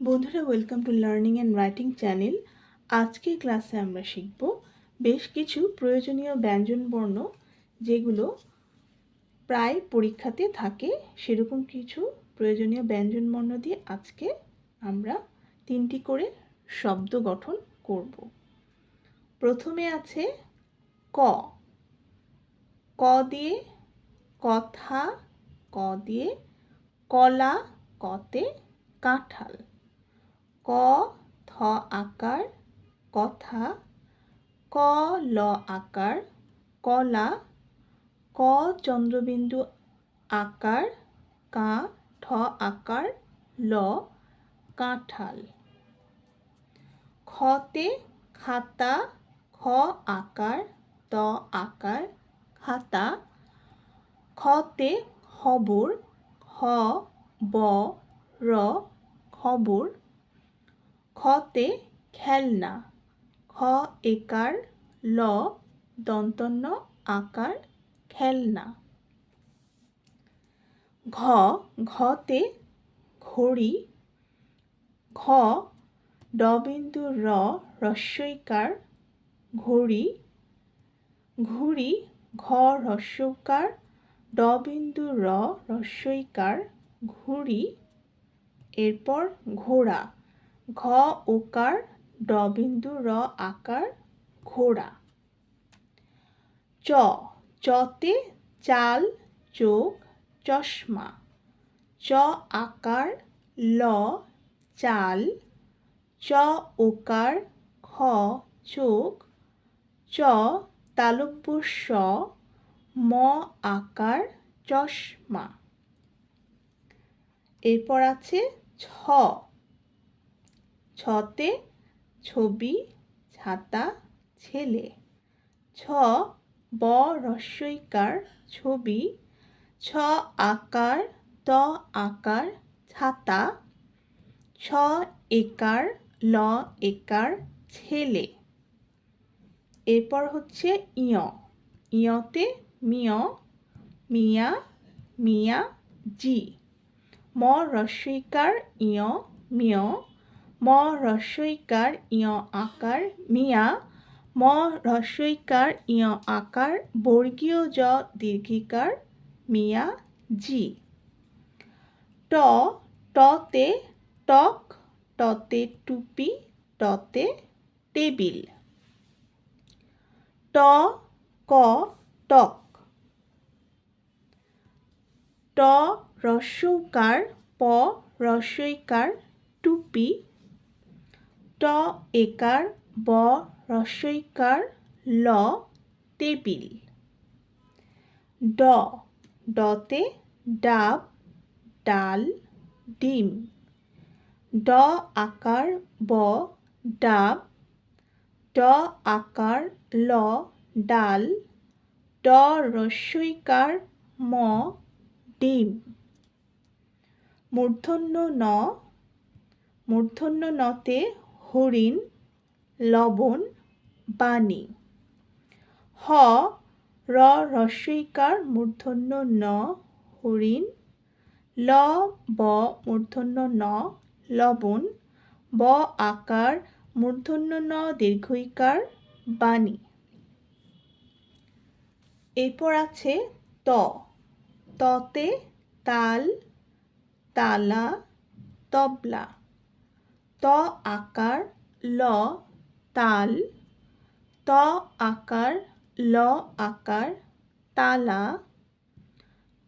বন্ধুরা welcome to learning and writing channel আজকে ক্লাসে আমরা শিখব বেশ কিছু প্রয়োজনীয় ব্যঞ্জন বর্ণ যেগুলো প্রায় পরীক্ষাতে থাকে। সেরকম কিছু প্রয়োজনীয় ব্যঞ্জন বর্ণ দিয়ে আজকে আমরা তিনটি করে শব্দ গঠন করব। প্রথমে আছে ক। ক দিয়ে কথা, ক দিয়ে কলা, কতে কাঁঠাল। ক, থ আকার, কথা, ক, ল আকার, কলা, ক চন্দ্রবিন্দু আকার, কা ঠ আকার, ল কাঁঠাল। খতে খাতা, খ আকার, ত আকার, খাতা। খতে খবর, খ, ব, র, খবর। খতে খেলনা, খ একার, ল দন্তন্য আকার খেলনা। ঘ ঘতে ঘড়ি, ঘ ডবিন্দু র রস্বইকার ঘড়ি, ঘুড়ি ঘ রস্যকার, ডবিন্দু র রস্বইকার ঘুড়ি, এরপর ঘোড়া। ঘ ওকার ড বিন্দু র আকার ঘোড়া চ চতে চাল চোখ চশমা। চ আকার ল চাল চ ওকার খ চোখ চ তালব্য স ম আকার চশমা। এরপর আছে ছ ছতে ছবি, ছাতা, ছেলে। ছ, ব রস্বইকার ছবি, ছ আকার, ত আকার, ছাতা, ছ একার, ল একার, ছেলে। এরপর হচ্ছে ইয়। ইয়তে মিয়, মিয়া মিয়া, জি। ম রস্বইকার ইয়, মিয় ম রস্বইকার ইয় আকার, মিয়া, ম রস্বইকার ইয় আকার, বর্গীয় জ দীর্ঘিকার, মিয়া, জি। ট, টতে টক, টতে টুপি, টতে টেবিল। ট, ক, টক। ট রস্যকার প রস্যইকার টুপি ট একার, ব রস্বইকার ল টেবিল। ড, ডতে ডাব, ডাল, ডিম। ড আকার, ব ডাব। ড আকার, ল ডাল। ড রস্বইকার ম ডিম। মূর্ধন্য ন, মূর্ধন্য নতে হরিণ, লবণ, বাণী। হ, র রস্বইকার মূর্ধন্য, ন, হরিণ। ল, ব, মূর্ধন্য, ন, লবণ। ব, আকার, মূর্ধন্য, ন, দীর্ঘইকার, বাণী। এরপর আছে ত। ততে তাল, তালা, তবলা। ত আকার ল তাল, ত আকার ল আকার তালা,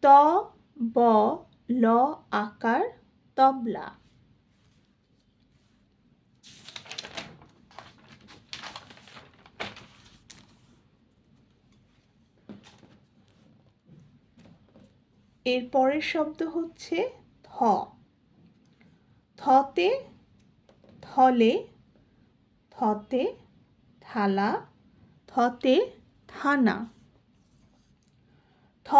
ত ব ল আকার তবলা। এর পরের শব্দ হচ্ছে থ থতে থলে, থতে থালা, থতে থানা। থ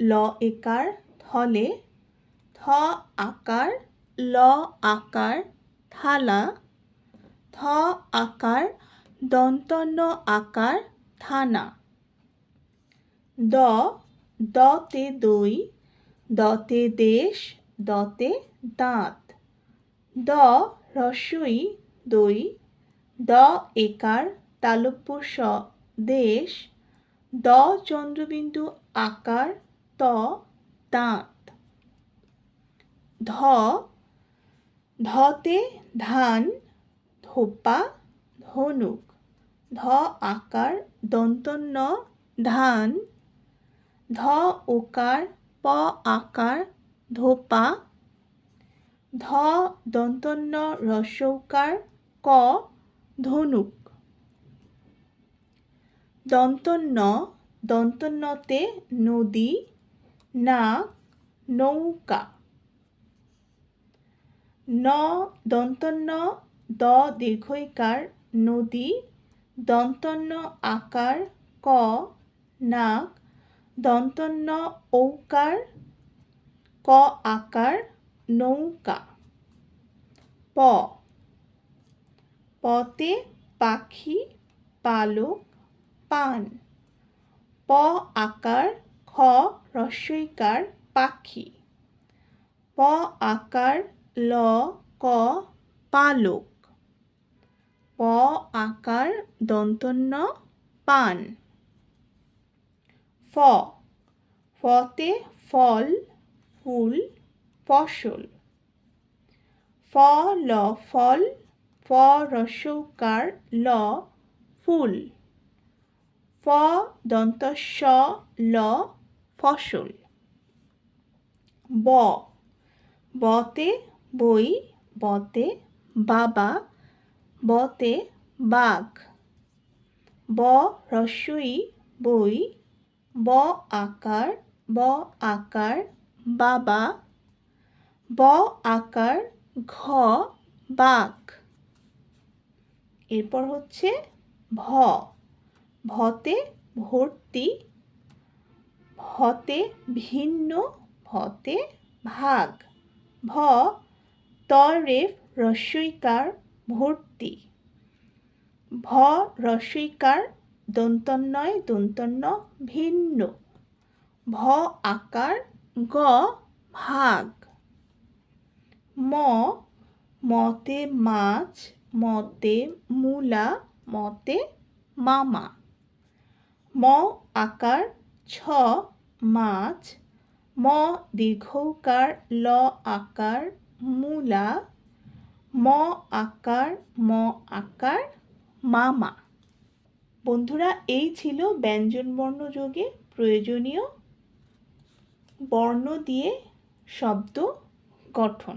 ল একার থলে, থ আকার ল আকার থালা, থ আকার দন্তন্য আকার থানা। দ, দতে দই, দতে দেশ, দতে দাঁত। দ রস্বই দই, দ একার তালব্য স দেশ, দ চন্দ্রবিন্দু আকার, ত দাঁত। ধ, ধতে ধান, ধোপা, ধনুক। ধ আকার, দন্তন্য ধান। ধ ওকার, প আকার, ধোপা ধ দন্তন্য রসৌকার, ক ধনুক। দন্তন্য দন্তন্যতে নদী, না নৌকা। ন দন্তন্য, দ দীর্ঘইকার, নদী, দন্তন্য আকার, ক নাক দন্তন্য ঔকার, ক আকার নৌকা। প। পতে পাখি, পালক, পান। প। আকার, খ। রস্বইকার পাখি। প। আকার, ল। ক। পালক। প। আকার, দন্তন্য, পান। ফ। ফতে ফল, ফুল ফসল। ফ, ল, ফল, ফ, রসৌকার, ল, ফুল। ফ দন্ত স ল, ফসল। ব, বতে বই, বতে বাবা, বতে বাঘ। ব রস্বই বই, ব আকার ব আকার, বাবা ব আকার, ঘ বাঘ এরপর হচ্ছে ভ। ভতে ভর্তি, ভতে ভিন্ন, ভতে ভাগ। ভ তরেফ রস্বইকার ভর্তি। ভ রস্বইকার দন্তন্নয় দন্তন্য, ভিন্ন। ভ আকার, গ ভাগ। ম, মতে মাছ, মতে মূলা, মতে মামা। ম, আকার, ছ, মাছ। ম, দীর্ঘকার, ল, আকার, মূলা। ম, আকার ম, আকার, মামা। বন্ধুরা, এই ছিল ব্যঞ্জনবর্ণ যোগে প্রয়োজনীয় বর্ণ দিয়ে শব্দ গঠন।